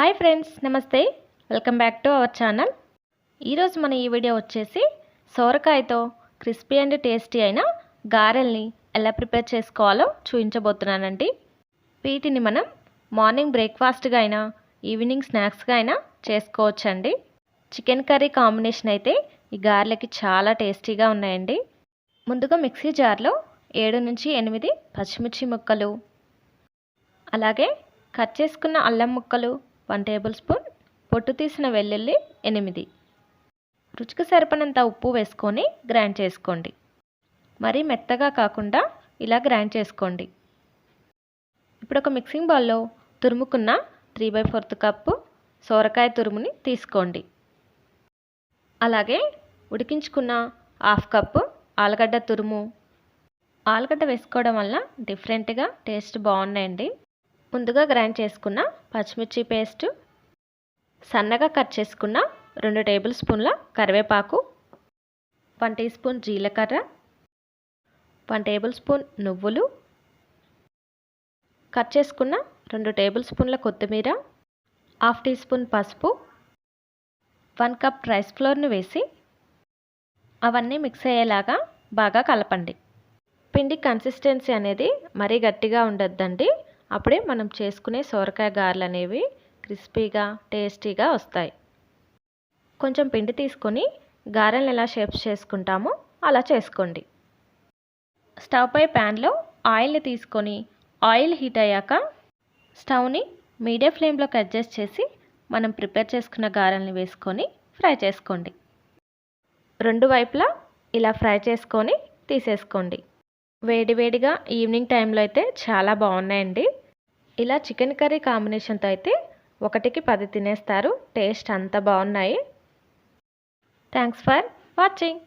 Hi friends నమస్తే. Welcome back to our channel. ఈరోజు మన ఈ వీడియో వచ్చేసి సోరకాయతో క్రిస్పీ అండ్ టేస్టీ అయిన గారెల్ని ఎలా ప్రిపేర్ చేసుకోవాలో చూపించబోతున్నానండి. వీటిని మనం మార్నింగ్ బ్రేక్ఫాస్ట్గా అయినా ఈవినింగ్ స్నాక్స్గా అయినా చేసుకోవచ్చండి. చికెన్ కర్రీ కాంబినేషన్ అయితే ఈ గారెలకి చాలా టేస్టీగా ఉన్నాయండి. ముందుగా మిక్సీ జార్లో ఏడు నుంచి ఎనిమిది పచ్చిమిర్చి ముక్కలు అలాగే కట్ చేసుకున్న అల్లం ముక్కలు వన్ టేబుల్ స్పూన్ పొట్టు తీసిన వెల్లుల్లి ఎనిమిది. రుచికి సరిపడినంత ఉప్పు వేసుకొని గ్రైండ్ చేసుకోండి. మరీ మెత్తగా కాకుండా ఇలా గ్రైండ్ చేసుకోండి. ఇప్పుడు ఒక మిక్సింగ్ బౌల్లో తురుముకున్న త్రీ బై ఫోర్త్ కప్పు సోరకాయ తురుముని తీసుకోండి. అలాగే ఉడికించుకున్న హాఫ్ కప్పు ఆలుగడ్డ తురుము. ఆలుగడ్డ వేసుకోవడం వల్ల డిఫరెంట్గా టేస్ట్ బాగున్నాయండి. ముందుగా గ్రైండ్ చేసుకున్న పచ్చిమిర్చి పేస్టు సన్నగా కట్ చేసుకున్న రెండు టేబుల్ స్పూన్ల కరివేపాకు వన్ టీ స్పూన్ జీలకర్ర వన్ టేబుల్ స్పూన్ నువ్వులు కట్ చేసుకున్న రెండు టేబుల్ స్పూన్ల కొత్తిమీర హాఫ్ టీ స్పూన్ పసుపు వన్ కప్ రైస్ ఫ్లోర్ని వేసి అవన్నీ మిక్స్ అయ్యేలాగా బాగా కలపండి. పిండి కన్సిస్టెన్సీ అనేది మరీ గట్టిగా ఉండొద్దండి. అప్పుడే మనం చేసుకునే సోరకాయ గారెలు అనేవి క్రిస్పీగా టేస్టీగా వస్తాయి. కొంచెం పిండి తీసుకొని గారెలను ఎలా షేప్స్ చేసుకుంటామో అలా చేసుకోండి. స్టవ్ పై ప్యాన్లో ఆయిల్ని తీసుకొని ఆయిల్ హీట్ అయ్యాక స్టవ్ని మీడియం ఫ్లేమ్లోకి అడ్జస్ట్ చేసి మనం ప్రిపేర్ చేసుకున్న గారెల్ని వేసుకొని ఫ్రై చేసుకోండి. రెండు వైపులా ఇలా ఫ్రై చేసుకొని తీసేసుకోండి. వేడివేడిగా ఈవినింగ్ టైంలో అయితే చాలా బాగున్నాయండి. ఇలా చికెన్ కర్రీ కాంబినేషన్తో అయితే ఒకటికి పది తినేస్తారు. టేస్ట్ అంత బాగున్నాయి. Thanks for watching.